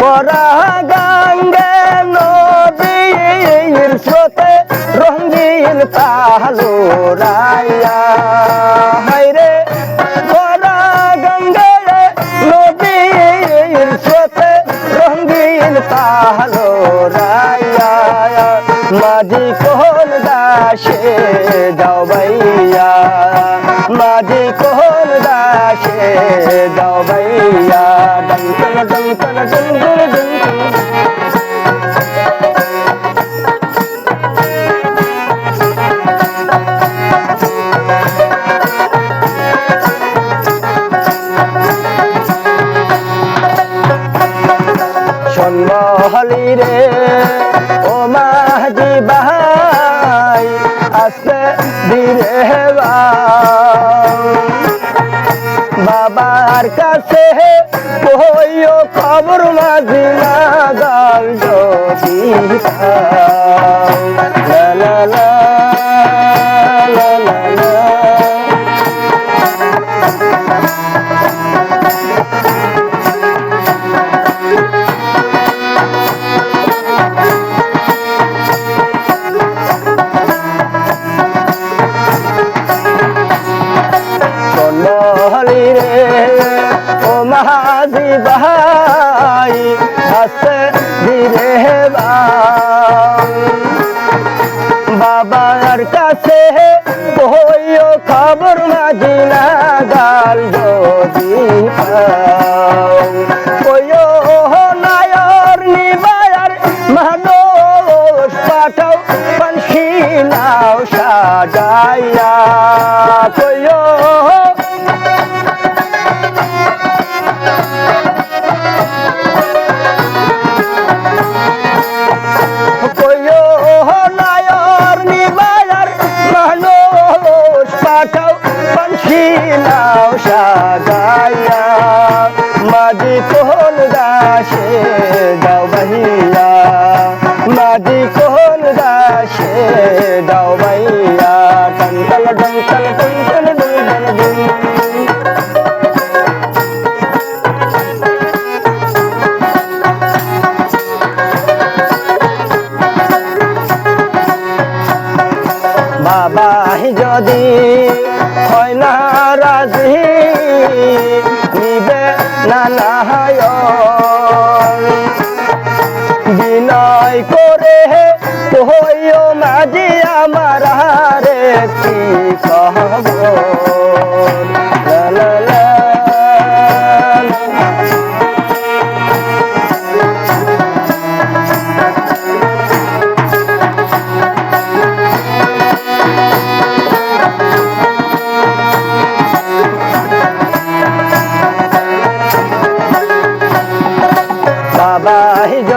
পরা গঙ্গে নদীর স্রোতে রঙ্গিন পাহালো রায়া হাইরে পরা গঙ্গে নদীর স্রোতে রঙ্গিন পাহালো রায়া মাঝি কোন দাসে যাও ভাইয়া, মাঝি ஓ কাছে কইও খবর মাঝি না গাল যদি। কইও নায়র নিবায়ার মানুষ পাঠাও পানসি নাও সাজাইয়া কইও রে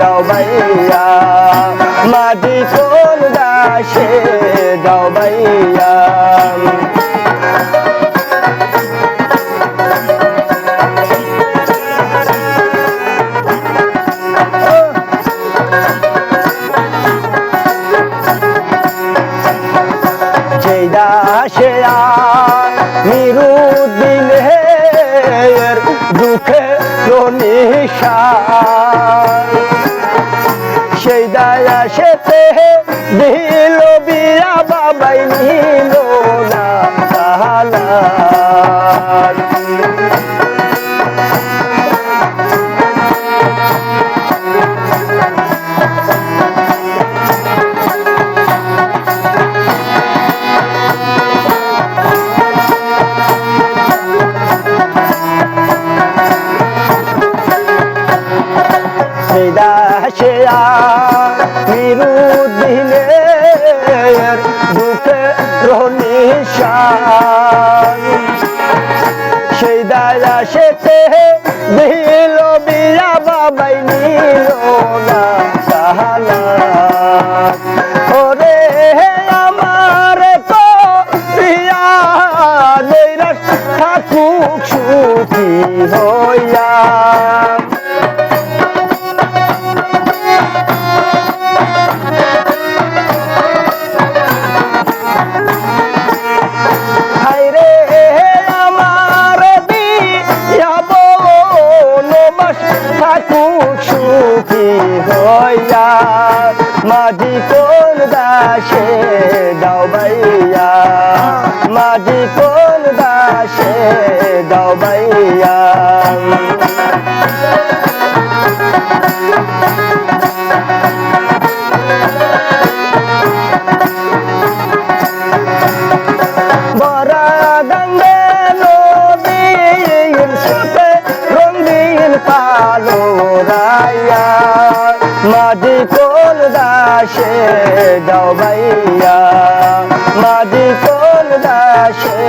দাও ভাইয়া। মাঝি কোন দাসে দাও ভাইয়া। দাসে নিরু দিনের দুঃখে নিশান দিল বিয়া বাবাই নিল না Mira দায়া সেতে দিল বিয়া বাবাই নিল না সাহানা ওরে আমার তো প্রিয়া নৈরাস থাকুক সুখী হইয়া। হইয়া মাঝি কোন দাসে? দাওবাইয়া মাঝি কোন দাসে? দাওবাইয়া বরা মাঝি কোল দাসে দাওবাইয়া মাঝি কোল দাসে